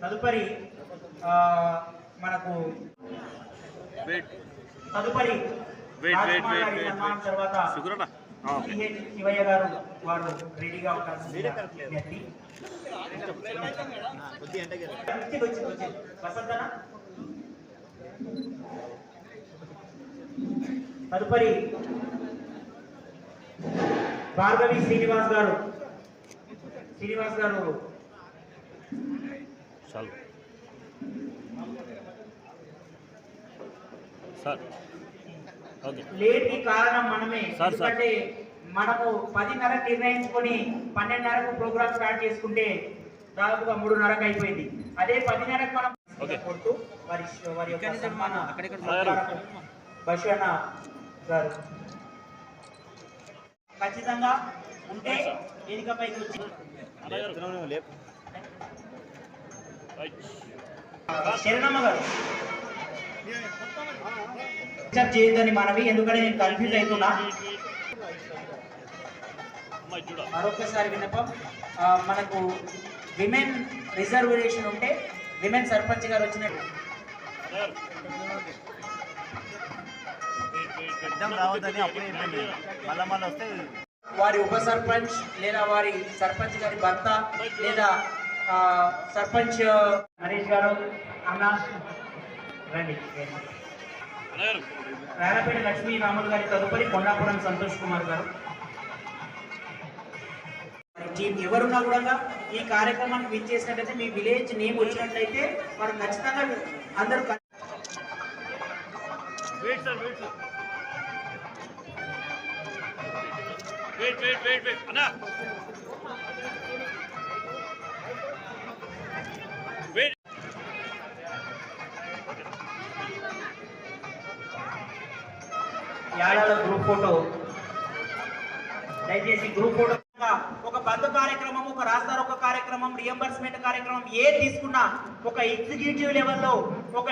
తదుపరి ఆ, మనకు వెయిట్ తదుపరి. తర్వాత సిహెచ్ శివయ్య గారు వారు రెడీగా ఉంటారు తదుపరి భార్గవి శ్రీనివాస్ గారు. శ్రీనివాస్ గారు చాలు. సార్. ఓకే. లేట్కి కారణం మనమే. Sir, sir. ఎందుకంటే మనము పదిన్నరకు నిర్ణయించుకొని పన్నెండున్నరకు ప్రోగ్రామ్ స్టార్ట్ చేసుకుంటే దాదాపుగా మూడున్నరకు అయిపోయింది. అదే పదిన్నరకు మనం ఓకే. కొడుతూ వారి వారి యొక్క. బషన్న గారు. ఖచ్చితంగా ఉంటే వేదికపైకి వచ్చి శరణమ్మ గారు. చేయొద్దని మనవి ఎందుకంటే నేను కన్ఫ్యూజ్ అవుతున్నా. మరొకసారి విన్నపం మనకు విమెన్ రిజర్వేషన్ ఉంటే విమెన్ సర్పంచ్ గారు వచ్చినట్టు వారి ఉప సర్పంచ్ లేదా వారి సర్పంచ్ గారి భర్త లేదా సర్పంచ్ హరీష్ గారు అన్న రండి. రాణపేట లక్ష్మీ రాములు గారి తదుపరి కొండాపురం సంతోష్ కుమార్ గారు. టీం ఎవరున్నా కూడా ఈ కార్యక్రమానికి విచ్చేసినట్లయితే మీ విలేజ్ నేమ్ వచ్చినట్లయితే వారు ఖచ్చితంగా అందరూ wait sir wait sir wait wait wait wait అన్నా. యాడాల గ్రూప్ ఫోటో దయచేసి గ్రూప్ ఫోటో ఒక బంధు కార్యక్రమం ఒక రాస్తారు ఒక కార్యక్రమం రియంబర్స్మెంట్ కార్యక్రమం ఏ తీసుకున్నా ఒక ఎగ్జిక్యూటివ్ లెవెల్లో ఒక